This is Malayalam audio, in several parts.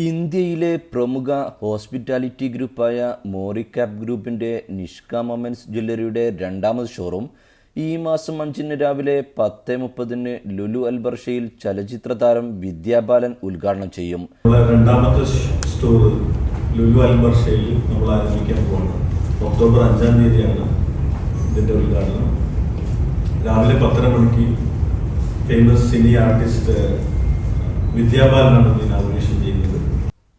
ദുബായിലെ പ്രമുഖ ഹോസ്പിറ്റാലിറ്റി ഗ്രൂപ്പായ മോറിക്കാപ്പ് ഗ്രൂപ്പിന്റെ നിഷ്ക മൊമെൻസ് ജ്വല്ലറിയുടെ രണ്ടാമത് ഷോറൂം ഈ മാസം അഞ്ചിന് രാവിലെ പത്ത് മുപ്പതിന് ലുലു അൽബർഷയിൽ ചലച്ചിത്ര താരം വിദ്യാബാലൻ ഉദ്ഘാടനം ചെയ്യും. രണ്ടാമത്തെ സ്റ്റോർ ലുലു അൽബർഷയിൽ നമ്മൾ ആരംഭിക്കാൻ പോകുന്നത്. ഒക്ടോബർ അഞ്ചാം തീയതിയാണ് ഇതിന്റെ ഉദ്ഘാടനം. രാവിലെ പത്തര മണിക്ക് ഫേമസ് സിനി ആർട്ടിസ്റ്റ് വിദ്യാബാലനാണ് ഇത് ഇനാഗുറേഷൻ ചെയ്യുന്നത്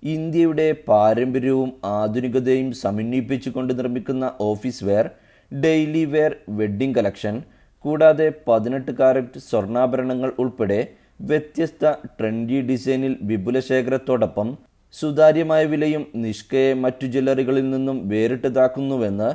ഇന്ത്യയുടെ പാരമ്പര്യവും ആധുനികതയും സമന്വയിപ്പിച്ചുകൊണ്ട് നിർമ്മിക്കുന്ന office wear daily wear wedding collection കൂടാതെ പതിനെട്ട് കാരറ്റ് സ്വർണാഭരണങ്ങൾ ഉൾപ്പെടെ വ്യത്യസ്ത ട്രെൻഡി ഡിസൈനിൽ വിപുല ശേഖരത്തോടൊപ്പം സുതാര്യമായ വിലയും നിഷ്കയെ മറ്റു ജ്വല്ലറികളിൽ നിന്നും വേറിട്ടതാക്കുന്നുവെന്ന്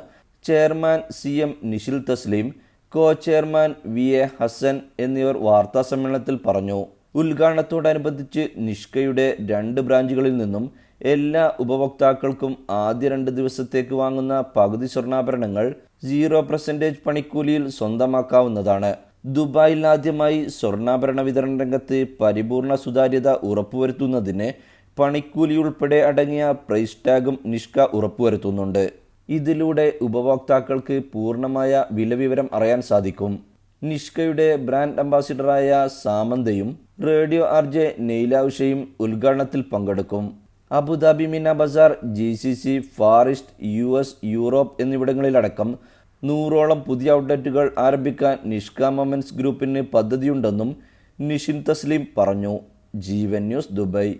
chairman C M Nishil Thasleem co chairman V A Hasan എന്നിവർ വാർത്താസമ്മേളനത്തിൽ പറഞ്ഞു. ഉദ്ഘാടനത്തോടനുബന്ധിച്ച് നിഷ്കയുടെ രണ്ട് ബ്രാഞ്ചുകളിൽ നിന്നും എല്ലാ ഉപഭോക്താക്കൾക്കും ആദ്യ രണ്ട് ദിവസത്തേക്ക് വാങ്ങുന്ന പകുതി സ്വർണാഭരണങ്ങൾ സീറോ പെർസെന്റേജ് പണിക്കൂലിയിൽ സ്വന്തമാക്കാവുന്നതാണ്. ദുബായിൽ ആദ്യമായി സ്വർണാഭരണ വിതരണ രംഗത്ത് പരിപൂർണ സുതാര്യത ഉറപ്പുവരുത്തുന്നതിന് പണിക്കൂലി ഉൾപ്പെടെ അടങ്ങിയ പ്രൈസ് ടാഗും നിഷ്ക ഉറപ്പുവരുത്തുന്നുണ്ട്. ഇതിലൂടെ ഉപഭോക്താക്കൾക്ക് പൂർണമായ വിലവിവരം അറിയാൻ സാധിക്കും. നിഷ്കയുടെ ബ്രാൻഡ് അംബാസിഡറായ സാമന്തയും റേഡിയോ ആർ ജെ നെയ്ലാവുഷയും ഉദ്ഘാടനത്തിൽ പങ്കെടുക്കും. Abu Dhabi Mina Bazar G C C far east U S Europe എന്നിവിടങ്ങളിലടക്കം നൂറോളം പുതിയ ഔട്ട്ലെറ്റുകൾ ആരംഭിക്കാൻ നിഷ്ക മൊമെൻസ് ഗ്രൂപ്പിന് പദ്ധതിയുണ്ടെന്നും നിഷിൻ തസ്ലീം പറഞ്ഞു. Jeevan news Dubai.